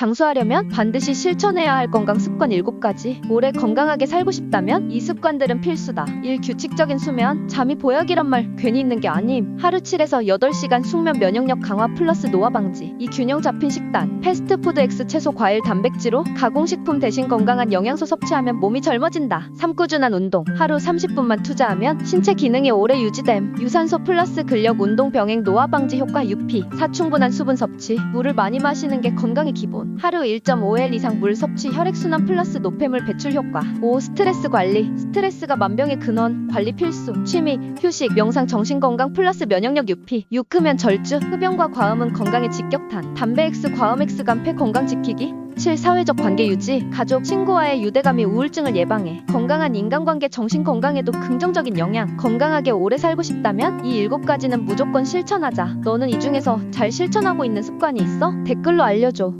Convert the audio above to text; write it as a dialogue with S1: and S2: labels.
S1: 장수하려면 반드시 실천해야 할 건강 습관 7가지. 오래 건강하게 살고 싶다면 이 습관들은 필수다. 1. 규칙적인 수면. 잠이 보약이란 말 괜히 있는 게 아님. 하루 7에서 8시간 숙면 면역력 강화 플러스 노화 방지. 이 균형 잡힌 식단. 패스트푸드 X 채소 과일 단백질로 가공식품 대신 건강한 영양소 섭취하면 몸이 젊어진다. 3. 꾸준한 운동. 하루 30분만 투자하면 신체 기능이 오래 유지됨. 유산소 플러스 근력 운동 병행 노화 방지 효과 6P. 4. 충분한 수분 섭취. 물을 많이 마시는 게 건강의 기본. 하루 1.5L 이상 물 섭취 혈액순환 플러스 노폐물 배출 효과. 5. 스트레스 관리. 스트레스가 만병의 근원. 관리 필수. 취미, 휴식, 명상, 정신건강 플러스 면역력 6P. 6. 흡연 절주. 흡연과 과음은 건강의 직격탄. 담배 X, 과음 X, 간폐 건강 지키기. 7. 사회적 관계 유지. 가족, 친구와의 유대감이 우울증을 예방해. 건강한 인간관계, 정신 건강에도 긍정적인 영향. 건강하게 오래 살고 싶다면 이 7가지는 무조건 실천하자. 너는 이 중에서 잘 실천하고 있는 습관이 있어? 댓글로 알려줘.